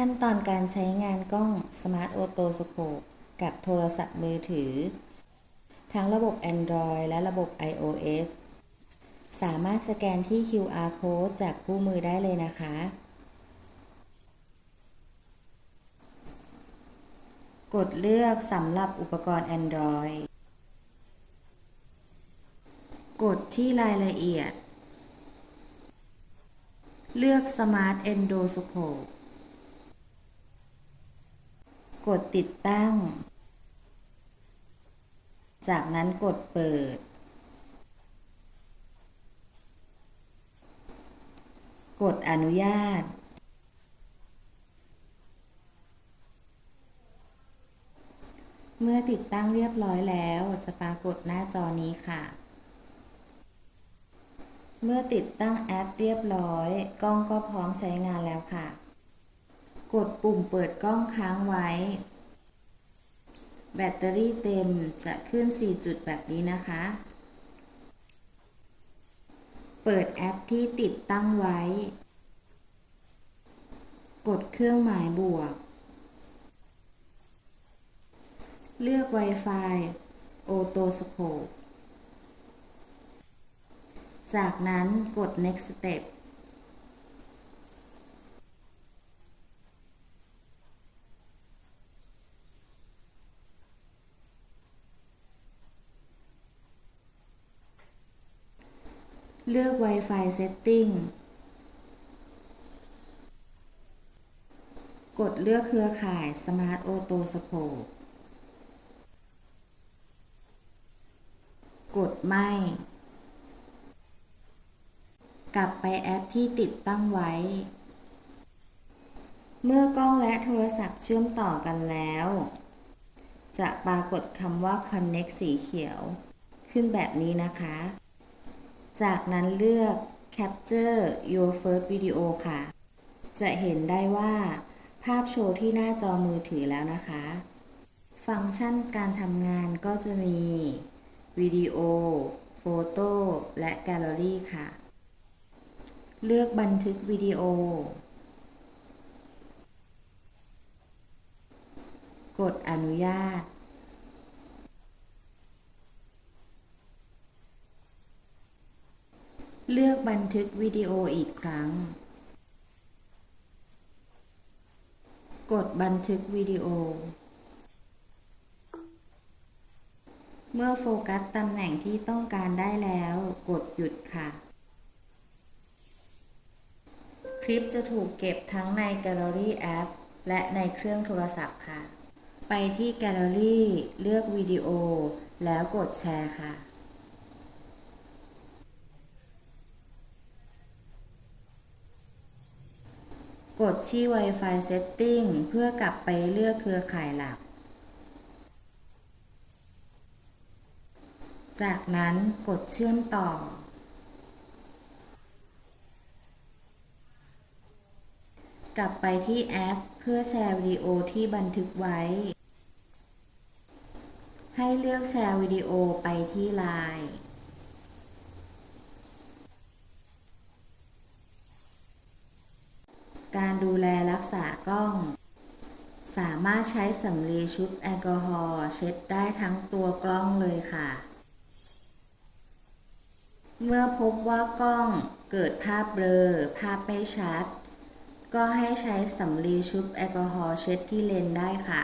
ขั้นตอนการใช้งานกล้อง Smart Auto Scope กับโทรศัพท์มือถือ ทั้งระบบ Android และระบบ iOS สามารถสแกนที่ QR Code จากคู่มือได้เลยนะคะ กดเลือกสำหรับอุปกรณ์ Android กดที่รายละเอียด เลือก Smart Endoscope กดติดตั้ง จากนั้นกดเปิด กดอนุญาต เมื่อติดตั้งเรียบร้อยแล้วจะปรากฏหน้าจอนี้ค่ะเมื่อติดตั้งแอปเรียบร้อย กล้องก็พร้อมใช้งานแล้วค่ะ กดปุ่มเปิดกล้องค้างไว้ แบตเตอรี่เต็มจะขึ้น 4 จุดแบบนี้นะคะ เปิดแอปที่ติดตั้งไว้ กดเครื่องหมายบวก เลือก Wi-Fi Auto Scope จากนั้นกด next step เลือก Wi-Fi Setting กดเลือกเครือข่าย Smart Auto Scope กดไม่ กลับไปแอปที่ติดตั้งไว้ เมื่อกล้องและโทรศัพท์เชื่อมต่อกันแล้ว จะปรากฏคำว่า Connect สีเขียว ขึ้นแบบนี้นะคะ จากนั้นเลือก Capture Your First Video ค่ะ จะเห็นได้ว่า ภาพโชว์ที่หน้าจอมือถือแล้วนะคะ ฟังก์ชันการทำงานก็จะมีวิดีโอ โฟโต้ และแกลเลอรี่ค่ะ เลือกบันทึกวิดีโอ กดอนุญาต เลือกบันทึกวิดีโออีกครั้ง กดบันทึกวิดีโอ เมื่อโฟกัสตำแหน่งที่ต้องการได้แล้ว กดหยุดค่ะ คลิปจะถูกเก็บทั้งในแกลเลอรี่แอปและในเครื่องโทรศัพท์ค่ะ ไปที่แกลเลอรี่เลือกวิดีโอ แล้วกดแชร์ค่ะ กดที่ Wi-Fi Setting เพื่อกลับไปเลือกเครือข่ายหลัก จากนั้นกดเชื่อมต่อ กลับไปที่แอปเพื่อแชร์วิดีโอที่บันทึกไว้ ให้เลือกแชร์วิดีโอไปที่ไลน์ การดูแลรักษากล้อง สามารถใช้สำลีชุบแอลกอฮอล์เช็ดได้ทั้งตัวกล้องเลยค่ะ เมื่อพบว่ากล้องเกิดภาพเบลอ ภาพไม่ชัด ก็ให้ใช้สำลีชุบแอลกอฮอล์เช็ดที่เลนได้ค่ะ